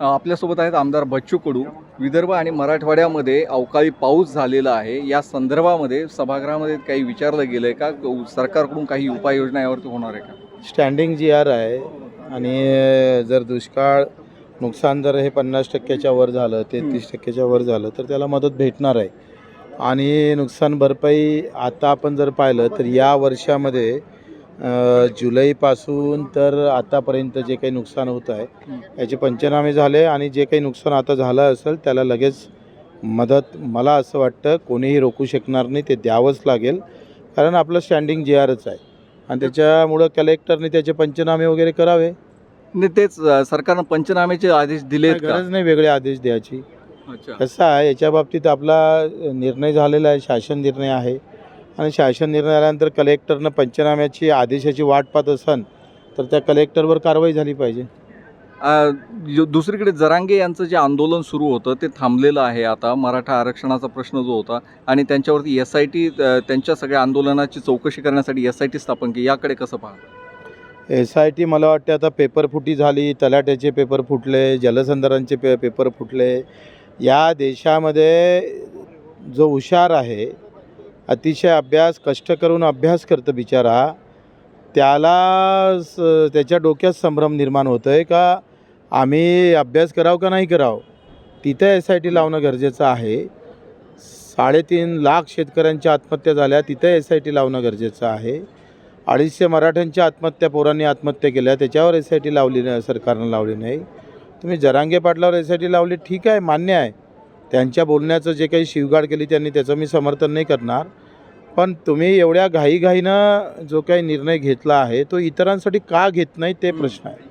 आपल्यासोबत आहेत आमदार बच्चू कडू. विदर्भ आणि मराठवाड्यामध्ये अवकाळी पाऊस झालेला आहे. या संदर्भामध्ये सभागृहामध्ये काही विचारलं गेलं आहे का सरकारकडून काही उपाययोजना यावरती होणार आहे का? स्टँडिंग जी आर आहे आणि जर दुष्काळ नुकसान जर हे पन्नास टक्क्याच्या वर झालं तेहतीस टक्क्याच्या वर झालं तर त्याला मदत भेटणार आहे. आणि नुकसान भरपाई आता आपण जर पाहिलं तर या वर्षामध्ये जुलैपासून तर आतापर्यंत जे काही नुकसान होत आहे याचे पंचनामे झाले आणि जे काही नुकसान आता झालं असेल त्याला लगेच मदत मला असं वाटतं कोणीही रोखू शकणार नाही ते द्यावंच लागेल. कारण आपलं स्टँडिंग जी आरच आहे. आणि त्याच्यामुळं कलेक्टरने त्याचे पंचनामे वगैरे करावे. नाही तेच सरकारनं पंचनामेचे आदेश का? गरज नाही वेगळे आदेश द्यायची. कसं आहे याच्या बाबतीत आपला निर्णय झालेला आहे शासन निर्णय आहे. आणि शासन निर्णय आल्यानंतर कलेक्टरनं पंचनाम्याची आदेशाची वाट पाहत असन तर त्या कलेक्टरवर कारवाई झाली पाहिजे. अ, दुसरीकडे जरांगे यांचं जे आंदोलन सुरू होतं ते थांबलेलं आहे आता. मराठा आरक्षणाचा प्रश्न जो होता आणि त्यांच्यावरती एस आय टी त्यांच्या सगळ्या आंदोलनाची चौकशी करण्यासाठी एस आय टी स्थापन केली. याकडे कसं पाहता एस आय टी मला वाटते आता पेपर फुटी झाली तलाट्याचे पेपर फुटले जलसंधारणचे पे पेपर फुटले. या देशामध्ये जो हुशार आहे अतिशय अभ्यास कष्ट करून अभ्यास करतं बिचारा. त्याला स त्याच्या डोक्यात संभ्रम निर्माण होतो आहे का? आम्ही अभ्यास करावं का नाही करावं? तिथं एस आय टी लावणं गरजेचं आहे. साडेतीन लाख शेतकऱ्यांच्या आत्महत्या झाल्या तिथं एस आय टी लावणं गरजेचं आहे. अडीचशे मराठ्यांच्या आत्महत्या पोरांनी आत्महत्या केल्या त्याच्यावर एस आय टी लावली नाही सरकारनं लावली नाही. तुम्ही जरांगे पाटलावर एस आय टी लावली ठीक आहे मान्य आहे. त्यांच्या बोलण्याचं जे काही शिवगाड केली त्यांनी त्याचं मी समर्थन नाही करणार. पण तुम्ही एवढ्या घाईघाईनं जो काही निर्णय घेतला आहे तो इतरांसाठी का घेत नाही ते प्रश्न आहे.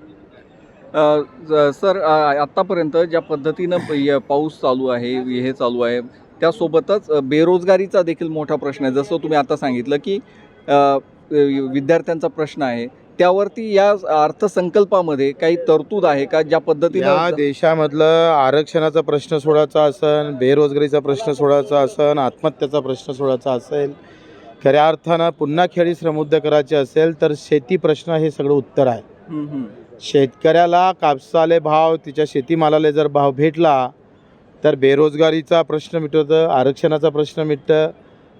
सर आत्तापर्यंत ज्या पद्धतीनं पाऊस चालू आहे हे चालू आहे त्यासोबतच बेरोजगारीचा देखील मोठा प्रश्न आहे. जसं तुम्ही आता सांगितलं की विद्यार्थ्यांचा प्रश्न आहे त्यावरती या अर्थसंकल्पामध्ये काही तरतूद आहे का ज्या या पद्धतीनं देशामधलं आरक्षणाचा प्रश्न सोडायचा असन बेरोजगारीचा प्रश्न सोडायचा असन आत्महत्याचा प्रश्न सोडायचा असेल खऱ्या अर्थानं पुन्हा खेळी श्रमोद्योग करायचे असेल तर शेती प्रश्न हे सगळं उत्तर आहे हम्म. शेतकऱ्याला कापसाले भाव तिच्या शेतीमालाला जर भाव भेटला तर बेरोजगारीचा प्रश्न मिटवतं आरक्षणाचा प्रश्न मिटतं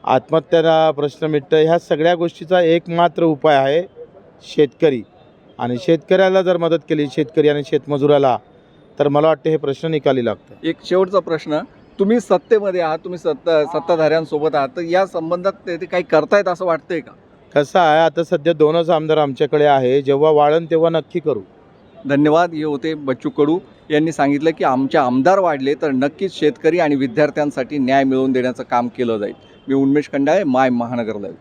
आत्महत्याचा प्रश्न मिटतं ह्या सगळ्या गोष्टीचा एकमात्र उपाय आहे शेतकरी. आणि शेतकऱ्याला जर मदत केली शेतकरी आणि शेतमजुराला तर मला वाटतं हे प्रश्न निकाली लागतं एक शेवटचा प्रश्न. तुम्ही सत्तेमध्ये आहात तुम्ही सत्ता सत्ताधाऱ्यांसोबत आहात तर या संबंधात ते ते काही करतायत असं वाटतंय का? कसं आहे आता सध्या दोनच आमदार आमच्याकडे आहे जेव्हा वाढन तेव्हा नक्की करू. धन्यवाद. हे होते बच्चू कडू. यांनी सांगितलं की आमचे आमदार वाढले तर नक्कीच शेतकरी आणि विद्यार्थ्यांसाठी न्याय मिळवून देण्याचं काम केलं जाईल. मी उन्मेष खंडाळे माय महानगर लाईव्ह